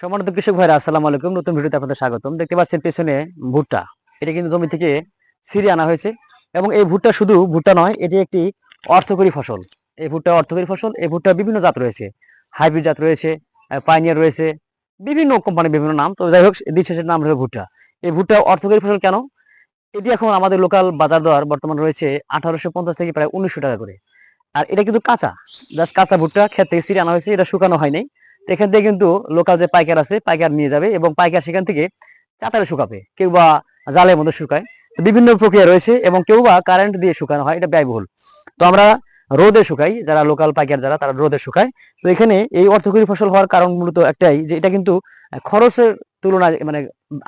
সম্মানিত কৃষক ভাইরা, আসসালামু আলাইকুম। নতুন ভিডিওতে আপনাদের স্বাগতম। দেখতে পাচ্ছেন পেছনে ভুট্টা। এটা কিন্তু জমি থেকে ছিঁড়ে আনা হয়েছে এবং এই ভুট্টা শুধু ভুট্টা নয়, এটি একটি অর্থকরী ফসল। এই ভুট্টা অর্থকরী ফসল, এই ভুট্টা বিভিন্ন জাত রয়েছে। হাইব্রিড জাত রয়েছে পাইনিয়ার রয়েছে, বিভিন্ন কোম্পানির বিভিন্ন নাম। তো যাই হোক দিন নাম রয়েছে ভুট্টা। এই ভুট্টা অর্থকরী ফসল কেন? এটি এখন আমাদের লোকাল বাজার দর বর্তমান রয়েছে আঠারোশো পঞ্চাশ থেকে প্রায় উনিশশো টাকা করে। আর এটা কিন্তু কাঁচা, জাস্ট কাঁচা ভুট্টা, ক্ষেত থেকে ছিঁড়ে আনা হয়েছে, এটা শুকানো হয় নাই। তো এখান থেকে কিন্তু লোকাল যে পাইকার আছে, পাইকার নিয়ে যাবে এবং পাইকার সেখান থেকে চাতারে শুকাবে, কেউ বা জালের মধ্যে শুকায়। বিভিন্ন প্রক্রিয়া রয়েছে এবং কেউ বা কারেন্ট দিয়ে শুকানো হয়, এটা ব্যয়বহুল। তো আমরা রোদে শুকাই, যারা লোকাল পাইকার যারা, তারা রোদে শুকায়। তো এখানে এই অর্থকরী ফসল হওয়ার কারণ মূলত একটাই যে এটা কিন্তু খরচের তুলনায় মানে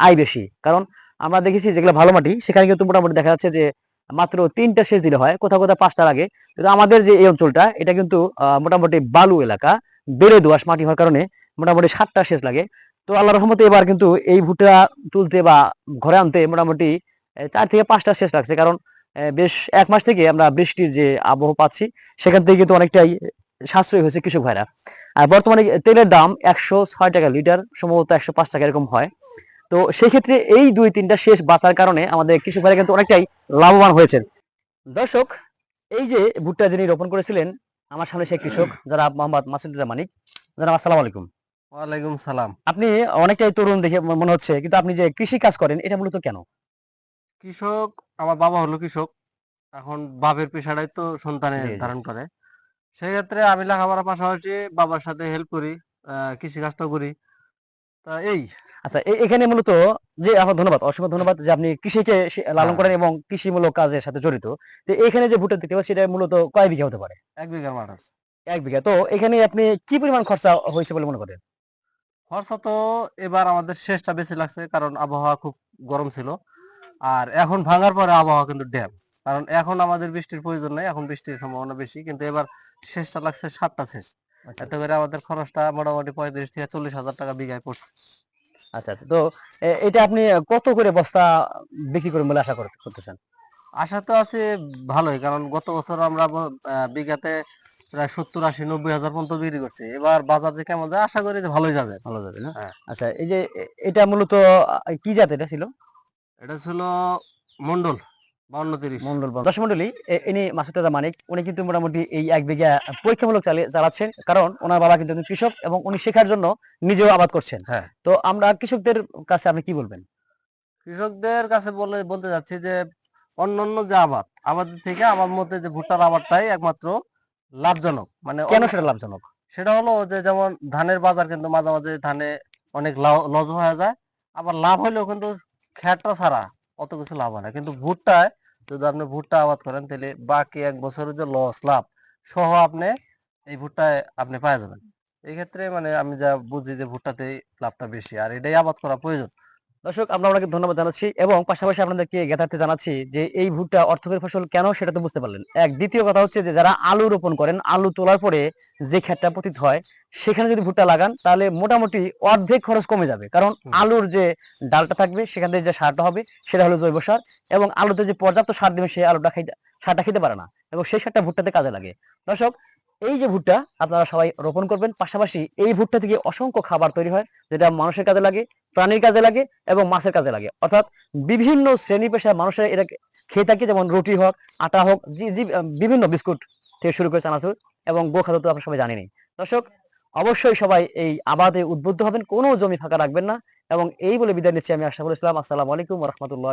আয় বেশি। কারণ আমরা দেখেছি যেগুলো ভালো মাটি, সেখানে কিন্তু মোটামুটি দেখা যাচ্ছে যে মাত্র তিনটা সেচ দিলে হয়, কোথাও কোথাও পাঁচটার আগে। কিন্তু আমাদের যে এই অঞ্চলটা, এটা কিন্তু মোটামুটি বালু এলাকা, বেড়ে দোয়াশ মাটি হওয়ার কারণে মোটামুটি সাতটা সেচ লাগে। তো আল্লাহ রহমতে এবার কিন্তু এই ভুট্টা তুলতে বা ঘরে আনতে মোটামুটি চার থেকে পাঁচটা সেচ লাগছে। কারণ বেশ এক মাস থেকে আমরা বৃষ্টির যে আবহাওয়া পাচ্ছি, সেখান থেকে কিন্তু অনেকটাই সাশ্রয় হয়েছে কৃষক ভাইরা। আর বর্তমানে তেলের দাম একশো ছয় টাকা লিটার, সম্ভবত একশো পাঁচ টাকা এরকম হয়। তো সেক্ষেত্রে এই দুই তিনটা শেষ বাঁচার কারণে আমাদের কৃষক ভাইরা কিন্তু অনেকটাই লাভবান হয়েছেন। দর্শক এই যে ভুট্টা যিনি রোপণ করেছিলেন আমার সামনে সেই কৃষক যারা মোহাম্মদ মাসুদুজ্জামান মানিক। যারা আসসালামু আলাইকুম। ওয়ালাইকুম সালাম। আপনি অনেকটাই তরুণ দেখে মনে হচ্ছে কিন্তু আপনি যে কৃষি কাজ করেন এটা মূলত কেন? কৃষক আমার বাবা হলো কৃষক এখন বাপের পেশাটাই তো সন্তানে জি, জি। ধারণ করে। সেই ক্ষেত্রে আমি লেখাপড়ার পাশাপাশি বাবার সাথে হেল্প করি কৃষি কাজটা করি। তা এই আচ্ছা এখানে মূলত যে আপনার ধন্যবাদ অসংখ্য ধন্যবাদ যে আপনি কৃষিকে সে- লালন হ্যাঁ। করেন এবং কৃষিমূলক কাজের সাথে জড়িত। তো এখানে যে ভুট্টা দেখতে পাচ্ছি এটা মূলত কয় বিঘা হতে পারে? এক বিঘার মাঠ আছে। এক বিঘা। তো এখানে আপনি কি পরিমাণ খরচা হয়েছে বলে মনে করেন? খরচা তো এবার আমাদের শেষটা বেশি লাগছে কারণ আবহাওয়া খুব গরম ছিল। আর এখন ভাঙার পরে আবহাওয়া কিন্তু ড্যাম। কারণ এখন আমাদের বৃষ্টির প্রয়োজন নেই এখন বৃষ্টির সম্ভাবনা বেশি কিন্তু এবার শেষটা লাগছে সাতটা শেষ। এতে করে আমাদের খরচটা মোটামুটি পঁয়ত্রিশ থেকে চল্লিশ হাজার টাকা বিঘায় পড়ছে। আচ্ছা আচ্ছা। তো এটা আপনি কত করে বস্তা বিক্রি করেন বলে আশা কর- করতেছেন? আশা তো আছে ভালোই কারণ গত বছর আমরা বিঘাতে প্রায় সত্তর আশি নব্বই হাজার পর্যন্ত বিক্রি করছি। এবার বাজার যে কেমন যায় আশা করি যে ভালোই যাবে। ভালো যাবে না? হ্যাঁ। আচ্ছা এই যে এটা মূলত কি জাত এটা ছিল? এটা ছিল মন্ডল দর্শক মন্ডলী এ- ইনি মাসুদ রাজা মানিক উনি কিন্তু মোটামুটি এই এক বিঘা পরীক্ষামূলক চালাচ্ছেন কারণ ওনার বাবা কিন্তু কৃষক এবং উনি শেখার জন্য নিজেও আবাদ করছেন। হ্যাঁ। তো আমরা কৃষকদের কাছে আপনি কি বলবেন? কৃষকদের কাছে বলে বলতে যাচ্ছি যে অন্যান্য যে আবাদ আবাদের থেকে আমার মধ্যে যে ভুট্টার আবাদটাই একমাত্র লাভজনক। মানে কেন সেটা লাভজনক? সেটা হলো যে যেমন ধানের বাজার কিন্তু মাঝে মাঝে ধানে অনেক লা- লস হয়ে যায় আবার লাভ হলেও কিন্তু খ্যাটটা ছাড়া অত কিছু লাভ হয় না। কিন্তু ভুট্টায় যদি আপনি ভুট্টা আবাদ করেন, তাহলে বাকি এক বছরের যে লস লাভ, সহ আপনি এই ভুট্টায় আপনি পাওয়া যাবেন। এই ক্ষেত্রে মানে আমি যা বুঝি যে ভুট্টাতেই লাভটা বেশি, আর এটাই আবাদ করা প্রয়োজন। দর্শক আমরা আপনাকে ধন্যবাদ জানাচ্ছি এবং পাশাপাশি আপনাদেরকে জ্ঞাতার্থে জানাচ্ছি যে এই ভুট্টা অর্থকরী ফসল কেন সেটা তো বুঝতে পারলেন। এক দ্বিতীয় কথা হচ্ছে যে যারা আলু রোপণ করেন আলু তোলার পরে যে ক্ষেতটা পতিত হয় সেখানে যদি ভুট্টা লাগান তাহলে মোটামুটি অর্ধেক খরচ কমে যাবে। কারণ আলুর যে ডালটা থাকবে সেখান থেকে যে সারটা হবে সেটা হলো জৈব সার এবং আলুতে যে পর্যাপ্ত সার দেবে সেই আলুটা খাইতে সারটা খেতে পারে না এবং সেই সারটা ভুট্টাতে কাজে লাগে। দর্শক এই যে ভুট্টা আপনারা সবাই রোপণ করবেন, পাশাপাশি এই ভুট্টা থেকে অসংখ্য খাবার তৈরি হয়, যেটা মানুষের কাজে লাগে, প্রাণীর কাজে লাগে এবং মাছের কাজে লাগে। অর্থাৎ বিভিন্ন শ্রেণি পেশার মানুষেরা এটা খেয়ে থাকে, যেমন রুটি হোক, আটা হোক বিভিন্ন বিস্কুট থেকে শুরু করে চানাচুর এবং গো খাদ্য তো আপনারা সবাই জানেনই। দর্শক, অবশ্যই সবাই এই আবাদে উদ্বুদ্ধ হবেন, কোনো জমি ফাঁকা রাখবেন না এবং এই বলে বিদায় নিচ্ছি আমি আশরাফুল ইসলাম। আসসালামু আলাইকুম রহমতুল্লাহ